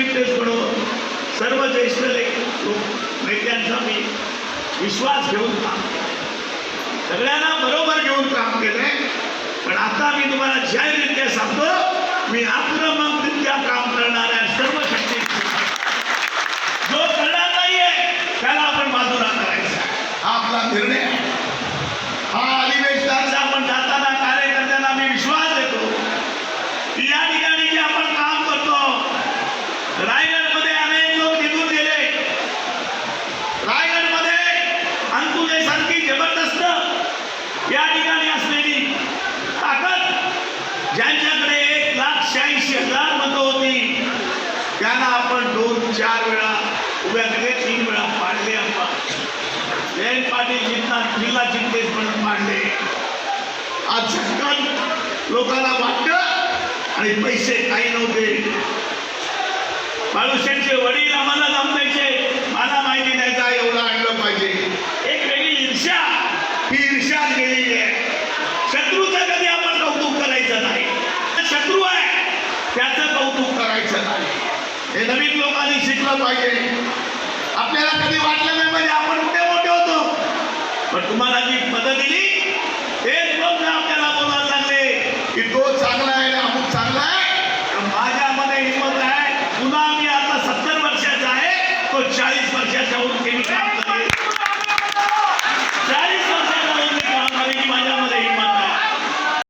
चिटणीस सर्व ज्येष्ठ लेख- नेत्यांचा मी विश्वास घेऊन काम सगळ्यांना बरोबर घेऊन काम केलंय. पण आता मी तुम्हाला जाहीररित्या सांगतो चार वेळा उभ्या केले तीन वेळा पाडले आपण जयंत पाटील जिंकणार जिल्हा जिंकलेच म्हणून पाडले आज झटकन लोकांना वाटतं आणि पैसे काही नव्हते. बाळूशेठचे वडील आम्हाला जमवायचे मला माहिती नाही का एवढं आणलं पाहिजे. एक वेगळी ईर्ष्या. ही ईर्ष्या गेलेली आहे. शत्रूचं कधी आपण कौतुक करायचं नाही. शत्रू आहे त्याचं कौतुक करायचं नाही. हे नवीन लोकांनी शिकलं पाहिजे. आपल्याला कधी वाटलं नाही पाहिजे आपण कुठे मोठे होतो? पण तुम्हाला जी पद दिली तेच बघ आपल्याला